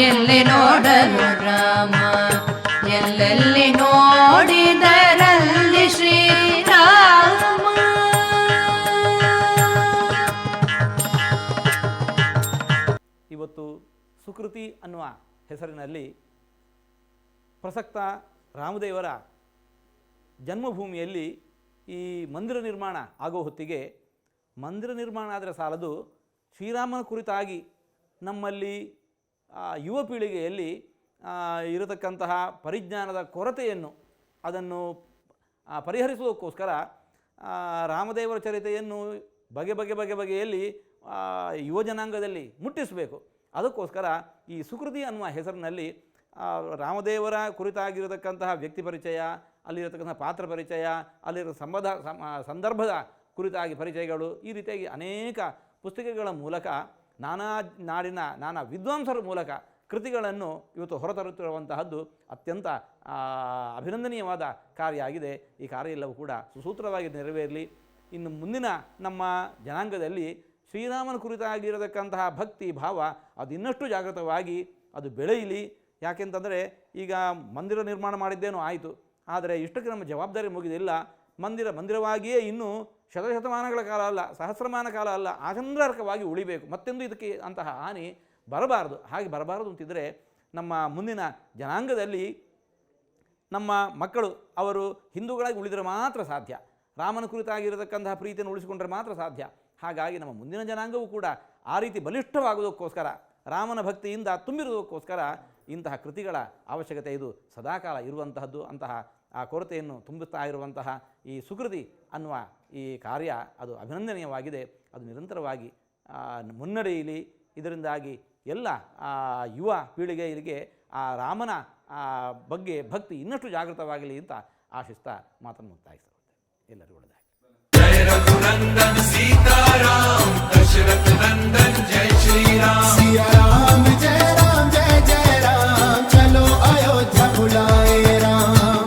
ಎಲ್ಲಿ ನೋಡಲು ರಾಮ, ಎಲ್ಲೆಲ್ಲಿ ನೋಡಿದರಲ್ಲಿ ಶ್ರೀರಾಮ. ಇವತ್ತು ಸುಕೃತಿ ಅನ್ನುವ ಹೆಸರಿನಲ್ಲಿ ಪ್ರಸಕ್ತ ರಾಮದೇವರ ಜನ್ಮಭೂಮಿಯಲ್ಲಿ ಈ ಮಂದಿರ ನಿರ್ಮಾಣ ಆಗೋ ಹೊತ್ತಿಗೆ ಮಂದಿರ ನಿರ್ಮಾಣ ಆದರೆ ಸಾಲದು ಶ್ರೀರಾಮನ ಕುರಿತಾಗಿ ನಮ್ಮಲ್ಲಿ ಯುವ ಪೀಳಿಗೆಯಲ್ಲಿ ಇರತಕ್ಕಂತಹ ಪರಿಜ್ಞಾನದ ಕೊರತೆಯನ್ನು ಅದನ್ನು ಪರಿಹರಿಸುವುದಕ್ಕೋಸ್ಕರ ರಾಮದೇವರ ಚರಿತೆಯನ್ನು ಬಗೆ ಬಗೆ ಬಗೆ ಬಗೆಯಲ್ಲಿ ಯುವಜನಾಂಗದಲ್ಲಿ ಯುವ ಜನಾಂಗದಲ್ಲಿ ಮುಟ್ಟಿಸಬೇಕು. ಅದಕ್ಕೋಸ್ಕರ ಈ ಸುಕೃತಿ ಅನ್ನುವ ಹೆಸರಿನಲ್ಲಿ ರಾಮದೇವರ ಕುರಿತಾಗಿರತಕ್ಕಂತಹ ವ್ಯಕ್ತಿ ಪರಿಚಯ ಅಲ್ಲಿರತಕ್ಕಂಥ ಪಾತ್ರ ಪರಿಚಯ, ಅಲ್ಲಿರೋ ಸಂಬಂಧ ಸಂದರ್ಭದ ಕುರಿತಾಗಿ ಪರಿಚಯಗಳು ಈ ರೀತಿಯಾಗಿ ಅನೇಕ ಪುಸ್ತಕಗಳ ಮೂಲಕ ನಾನಾ ನಾಡಿನ ನಾನಾ ವಿದ್ವಾಂಸರ ಮೂಲಕ ಕೃತಿಗಳನ್ನು ಇವತ್ತು ಹೊರತರುತ್ತಿರುವಂತಹದ್ದು ಅತ್ಯಂತ ಅಭಿನಂದನೀಯವಾದ ಕಾರ್ಯ ಆಗಿದೆ. ಈ ಕಾರ್ಯ ಎಲ್ಲವೂ ಕೂಡ ಸುಸೂತ್ರವಾಗಿ ನೆರವೇರಲಿ. ಇನ್ನು ಮುಂದಿನ ನಮ್ಮ ಜನಾಂಗದಲ್ಲಿ ಶ್ರೀರಾಮನ ಕುರಿತಾಗಿರತಕ್ಕಂತಹ ಭಕ್ತಿ, ಭಾವ ಅದು ಇನ್ನಷ್ಟು ಜಾಗೃತವಾಗಿ ಅದು ಬೆಳೆಯಲಿ. ಯಾಕೆಂತಂದರೆ ಈಗ ಮಂದಿರ ನಿರ್ಮಾಣ ಮಾಡಿದ್ದೇನೋ ಆಯಿತು. ಆದರೆ ಇಷ್ಟಕ್ಕೆ ನಮ್ಮ ಜವಾಬ್ದಾರಿ ಮುಗಿದಿಲ್ಲ. ಮಂದಿರ ಮಂದಿರವಾಗಿಯೇ ಇನ್ನೂ ಶತಶತಮಾನಗಳ ಕಾಲ ಅಲ್ಲ, ಸಹಸ್ರಮಾನ ಕಾಲ ಅಲ್ಲ ಆಚಂದ್ರಾರ್ಕವಾಗಿ ಉಳಿಬೇಕು. ಮತ್ತೆಂದು ಇದಕ್ಕೆ ಅಂತಹ ಹಾನಿ ಬರಬಾರದು. ಹಾಗೆ ಬರಬಾರದು ಅಂತಿದ್ದರೆ ನಮ್ಮ ಮುಂದಿನ ಜನಾಂಗದಲ್ಲಿ ನಮ್ಮ ಮಕ್ಕಳು, ಅವರು ಹಿಂದೂಗಳಾಗಿ ಉಳಿದರೆ ಮಾತ್ರ ಸಾಧ್ಯ. ರಾಮನ ಕುರಿತಾಗಿರತಕ್ಕಂತಹ ಪ್ರೀತಿಯನ್ನು ಉಳಿಸಿಕೊಂಡ್ರೆ ಮಾತ್ರ ಸಾಧ್ಯ. ಹಾಗಾಗಿ ನಮ್ಮ ಮುಂದಿನ ಜನಾಂಗವೂ ಕೂಡ ಆ ರೀತಿ ಬಲಿಷ್ಠವಾಗುವುದಕ್ಕೋಸ್ಕರ, ರಾಮನ ಭಕ್ತಿಯಿಂದ ತುಂಬಿರುವುದಕ್ಕೋಸ್ಕರ ಇಂತಹ ಕೃತಿಗಳ ಅವಶ್ಯಕತೆ ಇದು ಸದಾಕಾಲ ಇರುವಂತಹದ್ದು. ಅಂತಹ ಆ ಕೊರತೆಯನ್ನು ತುಂಬುತ್ತಾ ಇರುವಂತಹ ಈ ಸುಕೃತಿ ಅನ್ನುವ ಈ ಕಾರ್ಯ ಅದು ಅಭಿನಂದನೀಯವಾಗಿದೆ. ಅದು ನಿರಂತರವಾಗಿ ಮುನ್ನಡೆಯಲಿ ಇದರಿಂದಾಗಿ ಎಲ್ಲ ಯುವ ಪೀಳಿಗೆಯರಿಗೆ ಆ ರಾಮನ ಬಗ್ಗೆ ಭಕ್ತಿ ಇನ್ನಷ್ಟು ಜಾಗೃತವಾಗಲಿ ಅಂತ ಆಶಿಸ್ತಾ ಮಾತನ್ನು ಮುಕ್ತಾಯಿಸ್ತಾ ಎಲ್ಲರಿಗೂ ಒಳ್ಳೆಯದಾಗಿ